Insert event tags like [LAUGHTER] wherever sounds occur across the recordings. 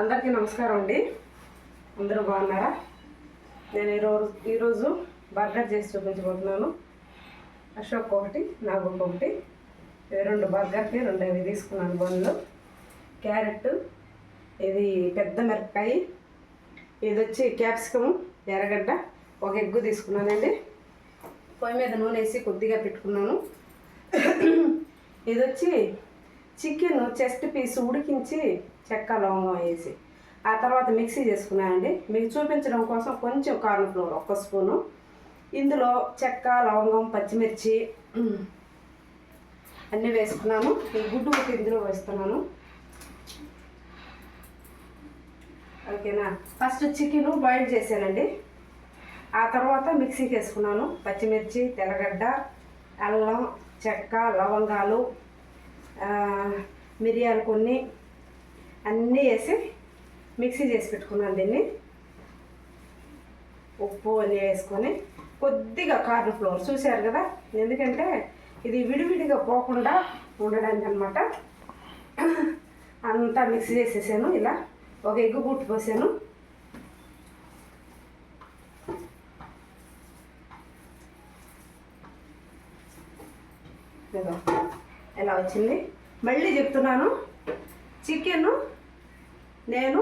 అందరికీ నమస్కారం అండి. అందరూ బాగున్నారా? నేను ఈరోజు ఈరోజు బర్గర్ చేసి చూపించబోతున్నాను. అశోక్ ఒకటి నాకు ఒకటి. రెండు బర్గర్కి రెండు అవి తీసుకున్నాను బండ్లు క్యారెట్ ఇది పెద్ద మిరపకాయ. ఇది వచ్చి క్యాప్సికము ఎర్రగడ్డ. ఒక ఎగ్గు తీసుకున్నానండి. పొయ్యి మీద నూనె వేసి కొద్దిగా పెట్టుకున్నాను. ఇది వచ్చి చికెన్ చెస్ట్ పీస్ ఉడికించి చెక్క లవంగం వేసి ఆ తర్వాత మిక్సీ చేసుకున్నానండి. మీకు చూపించడం కోసం కొంచెం కార్న్ ఫ్లోర్ ఒక్క స్పూను. ఇందులో చెక్క లవంగం పచ్చిమిర్చి అన్నీ వేసుకున్నాను. ఈ గుడ్డు ఒక ఇందులో వేస్తున్నాను. ఓకేనా? ఫస్ట్ చికెన్ బాయిల్ చేశానండి. ఆ తర్వాత మిక్సీకి వేసుకున్నాను. పచ్చిమిర్చి తెల్లగడ్డ అల్లం చెక్క లవంగాలు మిరియాలు కొన్ని అన్నీ వేసి మిక్సీ చేసి పెట్టుకున్నాను దీన్ని. ఉప్పు అన్నీ వేసుకొని కొద్దిగా కార్న్ ఫ్లోర్ చూశారు కదా? ఎందుకంటే ఇది విడివిడిగా పోకుండా ఉండడానికి అనమాట అంతా మిక్స్ చేసేసాను ఇలా ఒక ఎగ్గు పుట్టి పోసాను. ఎలా వచ్చింది? మళ్ళీ చెప్తున్నాను. చికెన్ నేను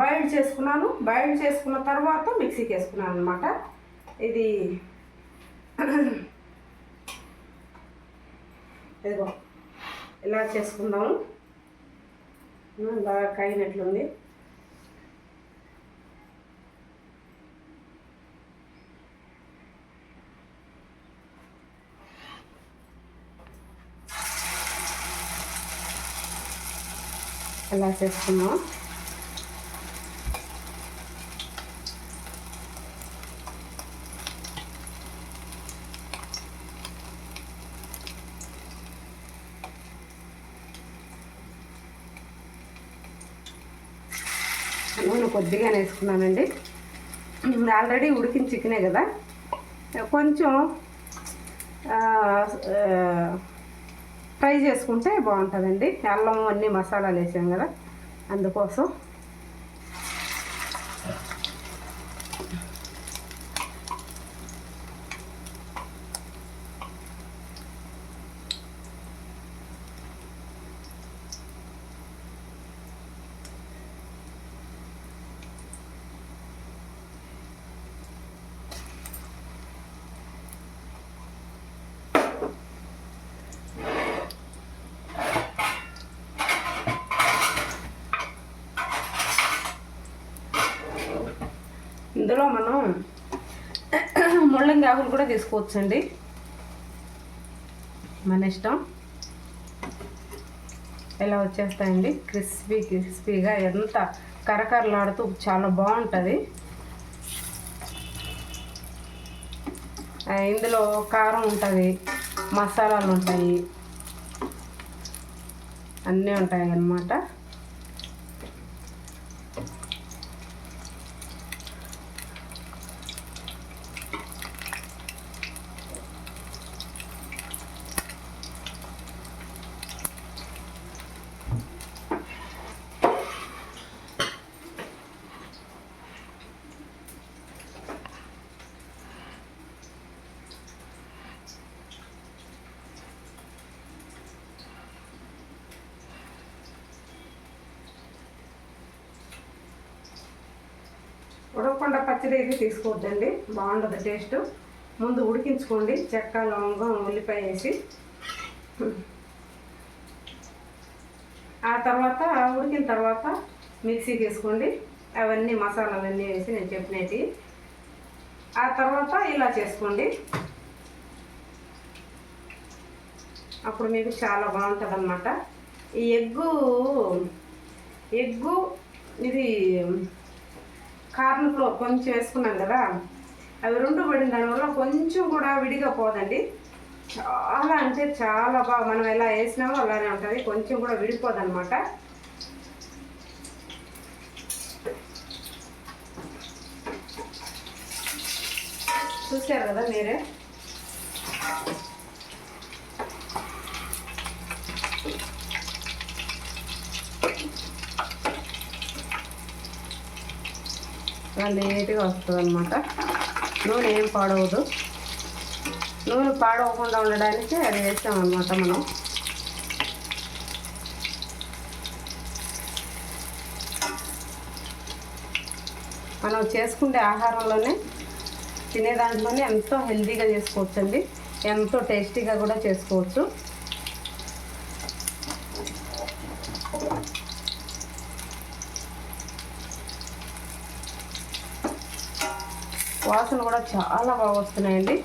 బాయిల్ చేసుకున్నాను. బాయిల్ చేసుకున్న తర్వాత మిక్సీకి వేసుకున్నాను అనమాట ఇది ఇదిగో ఇలా చేసుకుందాము. ఉమ్, కాగినట్లుంది. ఎలా చేసుకున్నాం నూనె కొద్దిగా వేసుకున్నానండి ఆల్రెడీ ఉడికిన చికెనే కదా. కొంచెం ఫ్రై చేసుకుంటే బాగుంటుందండి. అల్లం అన్ని మసాలాలు వేసాం కదా అందుకోసం ఇందులో మనం ముళ్ళంగి ఆకులు కూడా తీసుకోవచ్చండి. మన ఇష్టం. ఇలా వచ్చేస్తాయండి? క్రిస్పీ క్రిస్పీగా ఎంత కరకరలాడుతూ చాలా బాగుంటుంది. ఇందులో కారం ఉంటుంది మసాలాలు ఉంటాయి. అన్నీ ఉంటాయి అన్నమాట ఉడవకుండా పచ్చడి ఇది తీసుకోవద్దండి. బాగుంటుంది టేస్ట్. ముందు ఉడికించుకోండి. చెక్క లవంగం ఉల్లిపాయ వేసి. ఆ తర్వాత ఉడికిన తర్వాత మిక్సీకి వేసుకోండి. అవన్నీ మసాలాలన్నీ వేసి నేను చెప్పినవి. ఆ తర్వాత ఇలా చేసుకోండి. అప్పుడు మీకు చాలా బాగుంటుంది అనమాట ఈ ఎగ్గు ఎగ్గు ఇది కార్న్ ఫ్లోర్ కొంచెం వేసుకున్నాం కదా. అవి రెండు పడిన దానివల్ల కొంచెం కూడా విడిగా పోదండి. చాలా అంటే చాలా బాగా మనం ఎలా వేసినామో అలానే ఉంటుంది. కొంచెం కూడా విడిపోదన్నమాట. చూసారు కదా మీరే? ఇలా నీట్గా వస్తుంది అనమాట నూనె ఏం పాడవదు నూనె పాడవకుండా ఉండడానికి అది వేసామన్నమాట మనం. మనం చేసుకునే ఆహారంలోనే తినే దాంట్లోనే ఎంతో హెల్తీగా చేసుకోవచ్చండి. ఎంతో టేస్టీగా కూడా చేసుకోవచ్చు. వాసన కూడా చాలా బాగా వస్తున్నాయండి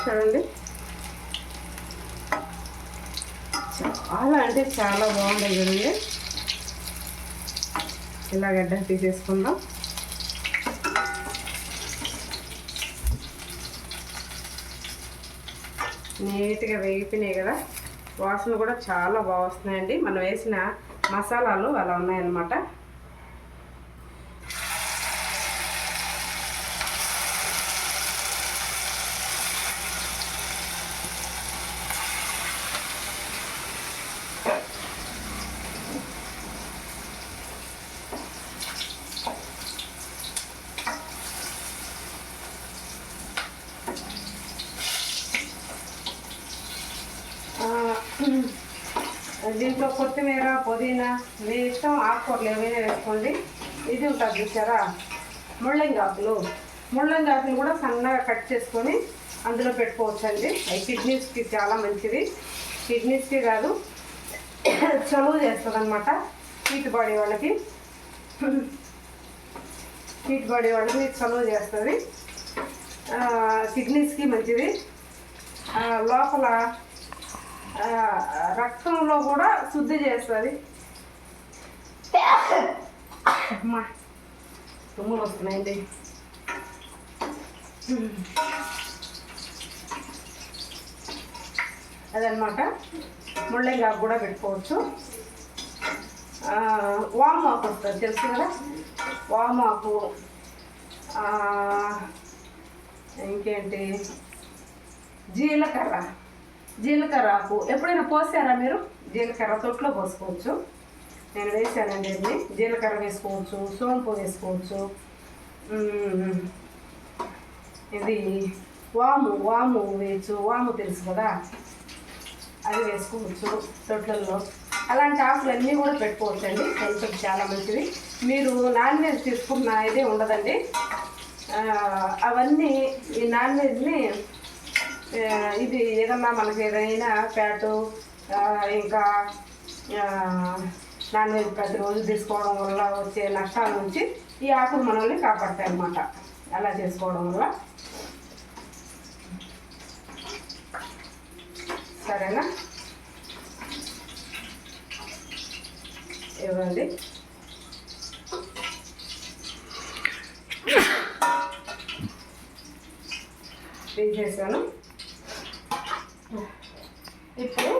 చూడండి చాలా బాగుంది చూడండి ఇలా గడ్డ తీసేసుకుందాం. నీట్గా వేగిపోయినాయి కదా. వాసన కూడా చాలా బాగా వస్తున్నాయండి. మనం వేసిన మసాలాలు అలా ఉన్నాయన్నమాట ఆ, దీంట్లో కొత్తిమీర పుదీనా మీ ఇష్టం ఆకుకూరలు ఏమైనా వేసుకోండి. ఇది ఉంటుంది చూసారా? ముళ్ళంగి ఆకులు ముళ్ళంగి ఆకులు కూడా సన్నగా కట్ చేసుకొని అందులో పెట్టుకోవచ్చండి. అవి కిడ్నీస్కి చాలా మంచిది. కిడ్నీస్కి కాదు చలువ చేస్తుంది అనమాట హీట్ బాడీ వాళ్ళకి. హీట్ బాడీ వాళ్ళకి చలువ చేస్తుంది. కిడ్నీస్కి మంచిది. లోపల రక్తంలో కూడా శుద్ధి చేస్తుంది. అమ్మా తుమ్ములు వస్తున్నాయండి. అదనమాట ముళ్ళంగాకు కూడా పెట్టుకోవచ్చు. ఆ, వామాకు వస్తుంది తెలుసు కదా? వామాకు ఇంకేంటి? జీలకర్ర. జీలకర్ర ఆకు. ఎప్పుడైనా పోసారా మీరు? జీలకర్ర తొట్లో పోసుకోవచ్చు. నేను వేసానండి ఇది. జీలకర్ర వేసుకోవచ్చు సోంపు వేసుకోవచ్చు. ఇది వాము వాము వేయచ్చు. వాము తెలుసు కదా? అది వేసుకోవచ్చు తొట్లలో అలాంటి ఆకులన్నీ కూడా పెట్టుకోవచ్చు అండి చాలా మంచిది. మీరు నాన్ వెజ్ తీసుకున్న ఇదే ఉండదండి. అవన్నీ ఈ నాన్ వెజ్ని ఇది ఏదన్నా మనకి ఏదైనా ఫ్యాటు ఇంకా నాన్ వెజ్ ప్రతిరోజు తీసుకోవడం వల్ల వచ్చే నష్టాల నుంచి ఈ ఆకులు మనల్ని కాపాడతాయి అన్నమాట. అలా చేసుకోవడం వల్ల. సరేనా? ఇవ్వండి. తీసేసాను. ఇప్పుడు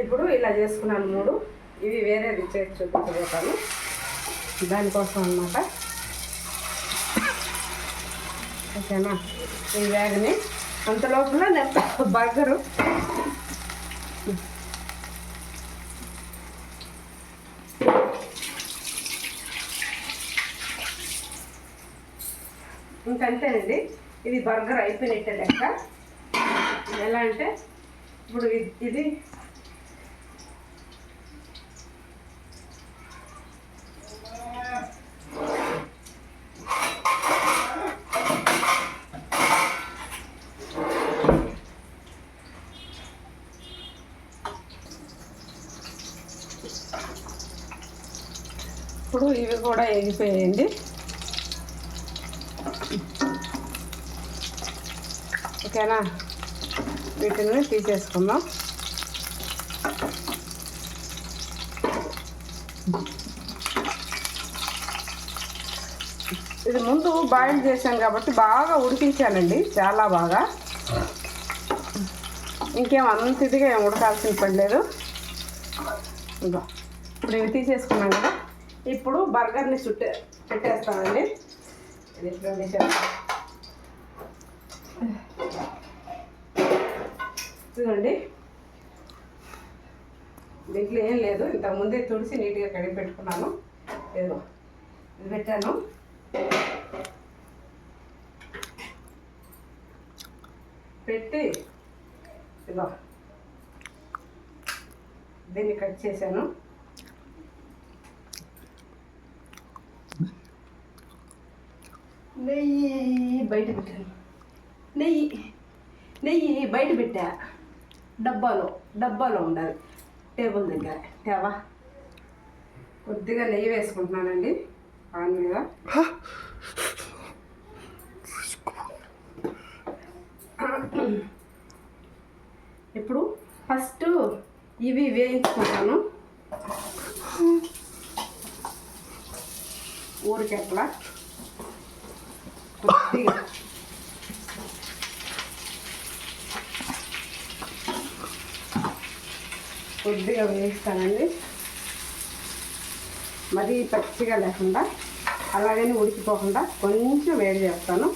ఇప్పుడు ఇలా చేసుకున్నాను మూడు. ఇవి వేరేది చేసి చూపించబోతాను. దానికోసం అన్నమాట. ఓకేనా? ఈ బ్యాగ్ని అంత లోపల నేను బర్గరు ఇంకంతేనండి. ఇది బర్గర్ అయిపోయినట్టే లెక్క. ఎలా అంటే ఇప్పుడు ఇది ఇప్పుడు ఇవి కూడా ఎగిపోయాయండి ఓకేనా? వీటిని తీసేసుకుందాం. ఇది ముందు బాయిల్ చేశాను కాబట్టి బాగా ఉడికించానండి చాలా బాగా. ఇంకేం అంత ఇదిగా ఏం ఉడకాల్సిన పని లేదు. ఇప్పుడు ఇవి తీసేసుకున్నాం కదా. ఇప్పుడు బర్గర్ని చుట్టే పెట్టేస్తానండి. ఇది చూడండి. దీంట్లో ఏం లేదు. ఇంతకుముందే తుడిసి నీట్గా కడిగి పెట్టుకున్నాను. ఏదో ఇది పెట్టాను. పెట్టి ఇదో దీన్ని కట్ చేశాను. నెయ్యి బయట పెట్టాను. నెయ్యి నెయ్యి బయట పెట్టా. డబ్బాలో డబ్బాలో ఉండాలి. టేబుల్ దగ్గర. తేవా కొద్దిగా నెయ్యి వేసుకుంటున్నానండి. మీద. ఇప్పుడు ఫస్ట్ ఇవి వేయించుకుంటాను. ఊరికి ఎట్లా కొద్దిగా. కొద్దిగా వేయిస్తానండి. మరీ పచ్చిగా లేకుండా అలాగని ఉడికిపోకుండా కొంచెం వేడి చేస్తాను.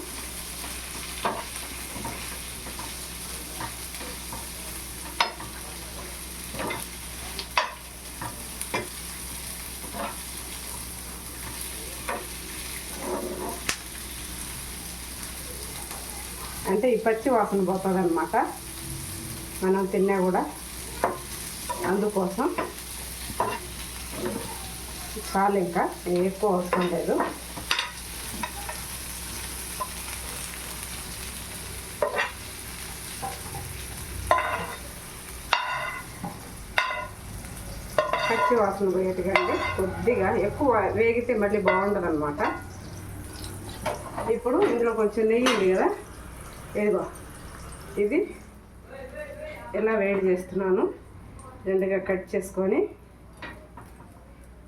అంటే ఈ పచ్చి వాసన పోతుంది అనమాట మనం తిన్నా కూడా అందుకోసం చాలు ఇంకా ఎక్కువ అవసరం లేదు. పచ్చి వాసన పోయేట్టుగా అండి కొద్దిగా ఎక్కువ వేగితే మళ్ళీ బాగుండదు అనమాట ఇప్పుడు ఇందులో కొంచెం నెయ్యి ఉంది కదా? ఇదిగో. ఇది ఇలా వేడి చేస్తున్నాను? రెండుగా కట్ చేసుకొని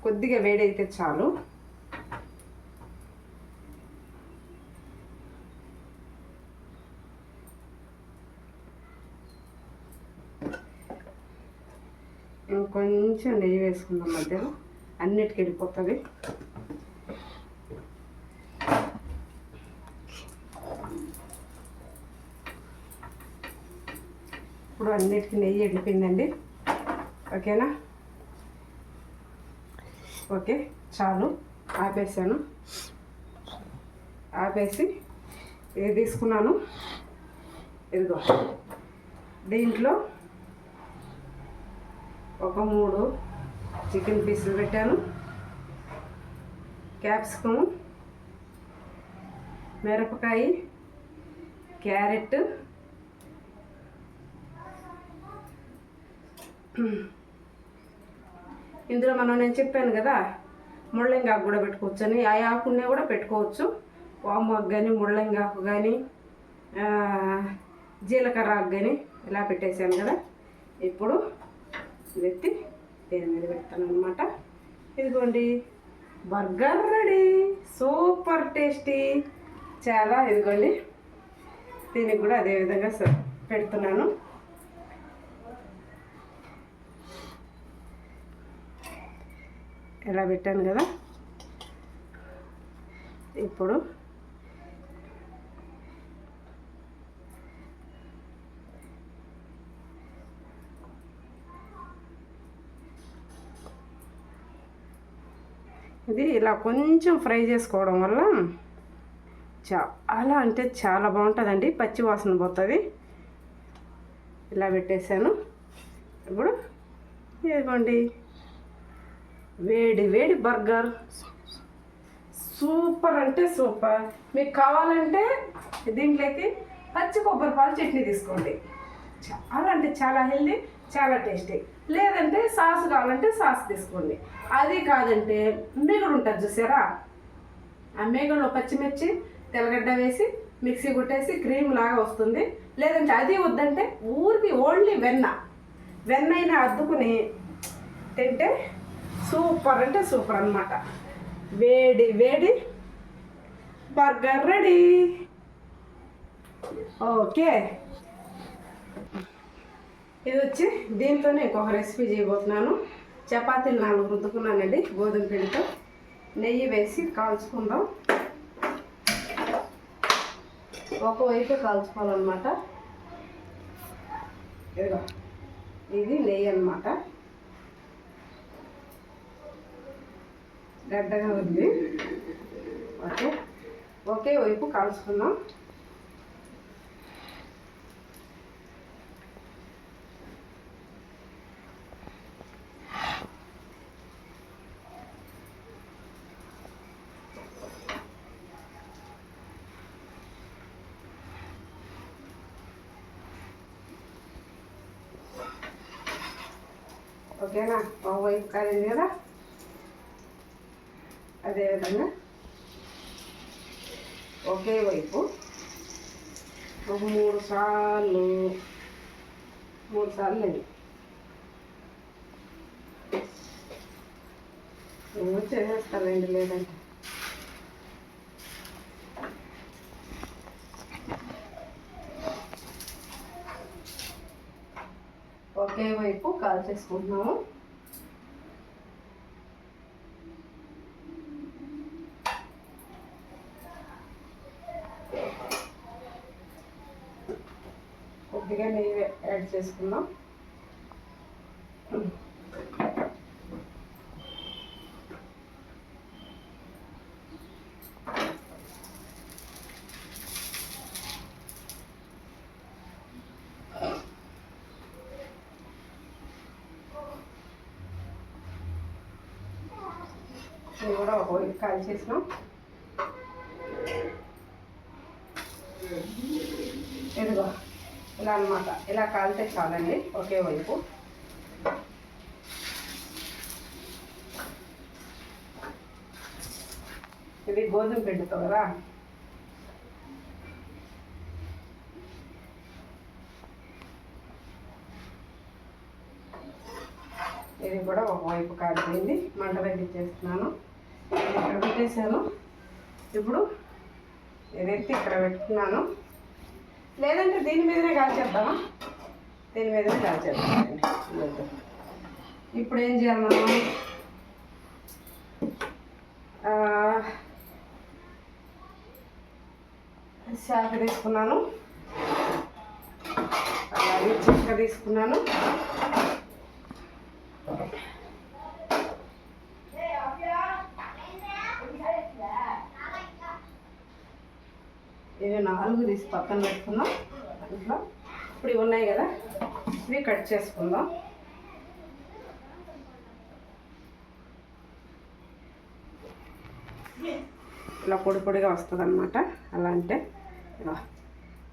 కొద్దిగా వేడైతే చాలు. కొంచెం నెయ్యి వేసుకుందాం మధ్యలో. అన్నిటికి వెళ్ళిపోతుంది. ఇప్పుడు అన్నిటికీ నెయ్యి వెళ్ళిపోయిందండి. ఓకేనా? ఓకే చాలు. ఆపేసాను. ఆపేసి ఇది తీసుకున్నాను? ఇదిగో. దీంట్లో ఒక మూడు చికెన్ పీసులు పెట్టాను. క్యాప్సికమ్ మిరపకాయ క్యారెట్ ఇందులో మనం నేను చెప్పాను కదా ముళ్ళంగాకు కూడా పెట్టుకోవచ్చు అని ఆ ఆకునే కూడా పెట్టుకోవచ్చు. వామాకు కానీ ముళ్ళంగాకు కానీ జీలకర్ర ఆకు కానీ ఇలా పెట్టేశాను కదా. ఇప్పుడు ఇది ఎత్తి దేని మీద పెడతాను అనమాట ఇదిగోండి బర్గర్ రెడీ. Super tasty. చాలా ఇదిగోండి దీనికి కూడా అదే విధంగా స- పెడుతున్నాను. ఇలా పెట్టాను కదా. ఇప్పుడు ఇది ఇలా కొంచెం ఫ్రై చేసుకోవడం వల్ల చాలా అంటే చాలా బాగుంటుందండి. పచ్చి వాసన పోతుంది. ఇలా పెట్టేశాను. ఇప్పుడు ఇదిగోండి. వేడి వేడి బర్గర్. సూపర్ అంటే సూపర్. మీకు కావాలంటే దీంట్లోకి పచ్చి కొబ్బరి పాలు చట్నీ తీసుకోండి. చాలా అంటే చాలా హెల్దీ చాలా టేస్టీ. లేదంటే సాస్ కావాలంటే సాస్ తీసుకోండి. అది కాదంటే మిగుడు ఉంటుంది చూసారా? ఆ మేగల్లో పచ్చిమిర్చి తెల్లగడ్డ వేసి మిక్సీ కొట్టేసి క్రీమ్ లాగా వస్తుంది. లేదంటే అది వద్దంటే ఊరికి ఓన్లీ వెన్న. వెన్న అయినా అద్దుకుని తింటే సూపర్ అంటే సూపర్ అన్నమాట. వేడి వేడి. Burger ready. ఓకే. ఇది వచ్చి దీంతోనే ఇంకొక రెసిపీ చేయబోతున్నాను. చపాతీలు నాలుగు రుద్దుకున్నానండి గోధుమ పిండితో. నెయ్యి వేసి కాల్చుకుందాం. ఒకవైపు కాల్చుకోవాలన్నమాట. ఇదిగో ఇది నెయ్యి అనమాట గడ్డగా ఉంది. ఓకే. ఒకే వైపు కాల్చుకుందాం ఓకేనా? వైపు కాలేదు కదా? అదేవిధంగా ఒకే వైపు ఒక మూడు సార్లు మూడు సార్లు అండి ఏమో చేసేస్తానండి లేదంటే. ఒకే వైపు కాల్ చేసుకుంటున్నాము. కొద్దిగా నెయ్యి యాడ్ చేసుకుందాం. ఇది కూడా ఒక వైపు కాల్ చేసినాం ఇదిగో ఇలా ఇలా కాలితే చాలండి ఒకే వైపు. ఇది గోధుమ పిండితో కదా? ఇది కూడా ఒకవైపు కాలిపోయింది మంట తగ్గించేస్తున్నాను ఇక్కడ పెట్టేశాను. ఇప్పుడు ఇదైతే ఇక్కడ పెట్టుకున్నాను లేదంటే దీని మీదనే కాల్చేద్దామా దీని మీదనే కాల్చేద్దామండి చేద్దాం. ఇప్పుడు ఏం చేయాలి మనం? శాఖ తీసుకున్నాను. అలాగే చెక్క తీసుకున్నాను. ఇవి తీసి పక్కన పెట్టుకుందాం. ఇట్లా. ఇప్పుడు ఇవి ఉన్నాయి కదా ఇవి కట్ చేసుకుందాం. ఇలా పొడి పొడిగా వస్తుంది అనమాట అలా అంటే ఇలా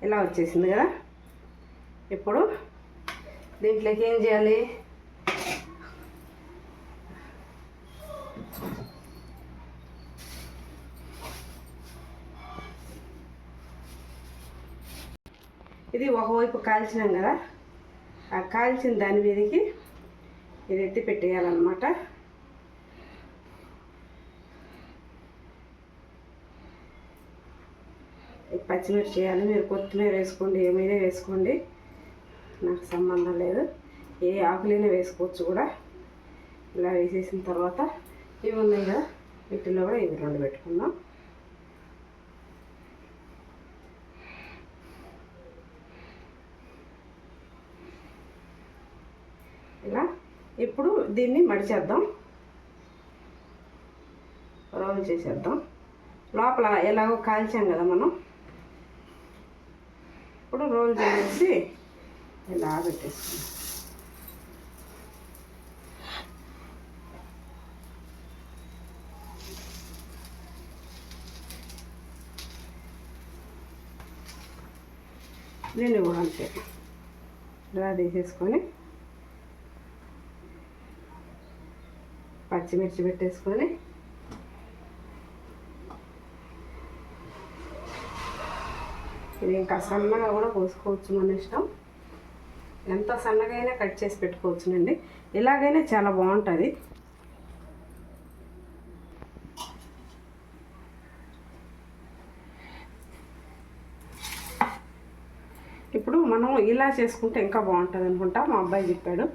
ఇలా వచ్చేసింది కదా. ఇప్పుడు దీంట్లోకి ఏం చేయాలి? ఇది ఒకవైపు కాల్చినాం కదా ఆ కాల్చిన దాని మీదకి ఇది ఎత్తి పెట్టేయాలన్నమాట. పచ్చిమిర్చి చేయాలి మీరు కొత్తిమీర వేసుకోండి ఏమైనా వేసుకోండి నాకు సంబంధం లేదు. ఏ ఆకులైనా వేసుకోవచ్చు కూడా. ఇలా వేసేసిన తర్వాత ఇవి ఉన్నాయి కదా వీటిలో కూడా ఇవి రెండు పెట్టుకుందాం ఇలా ఇప్పుడు దీన్ని మడిచేద్దాం. రోల్ చేసేద్దాం. లోపల ఎలాగో కాల్చాం కదా మనం. ఇప్పుడు రోల్ చేసేసి ఇలా పెట్టేసుకుందాం. దీన్ని కూడా అంతే ఇలా తీసేసుకొని పచ్చిమిర్చి పెట్టేసుకొని ఇది ఇంకా సన్నగా కూడా పోసుకోవచ్చు మన ఇష్టం. ఎంత సన్నగైనా కట్ చేసి పెట్టుకోవచ్చునండి. ఇలాగైనా చాలా బాగుంటుంది. ఇప్పుడు మనం ఇలా చేసుకుంటే ఇంకా బాగుంటుంది అనుకుంటా మా అబ్బాయి చెప్పాడు.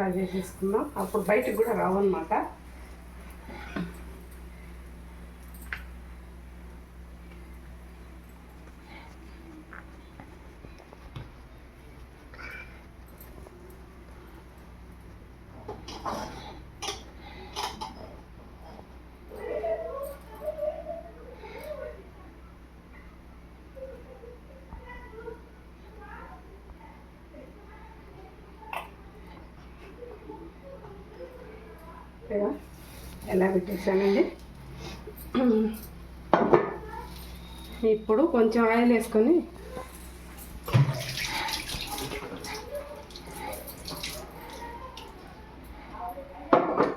ఇలా చేసేసుకున్నాం. అప్పుడు బయటకు కూడా రావన్నమాట ఇలా ఎలా పెట్టేసానండి ఇప్పుడు కొంచెం ఆయిల్ వేసుకొని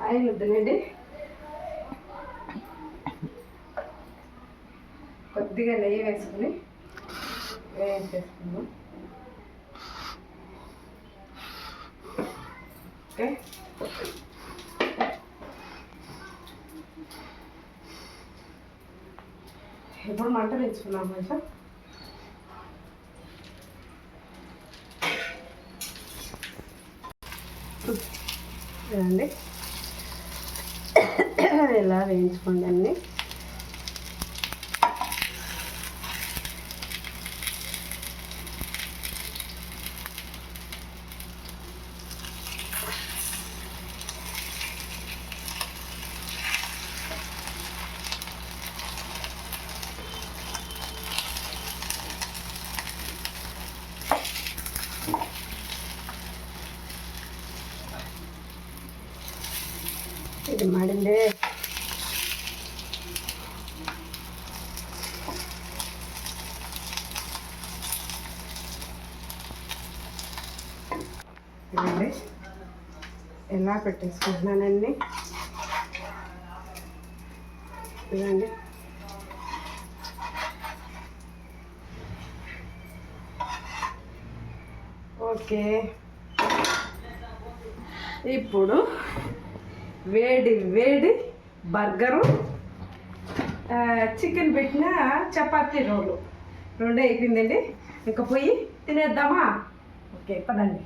ఆయిల్ వద్దునండి కొద్దిగా నెయ్యి వేసుకుని వేయించేసుకుందాం ఓకే ఇప్పుడు మంట పెంచుకున్నాం కొంచెం. [COUGHS] ఎలా ఇలా వేయించుకోండి అన్ని? ఇది మాడిందే ఇదండి ఎలా పెట్టేసుకుంటున్నానండి ఇదండి ఓకే ఇప్పుడు వేడి వేడి బర్గరు చికెన్ పెట్టిన చపాతీ రోలు. రెండే అయిపోయిందండి. ఇంకా పోయి తినేద్దామా? ఓకే పదండి.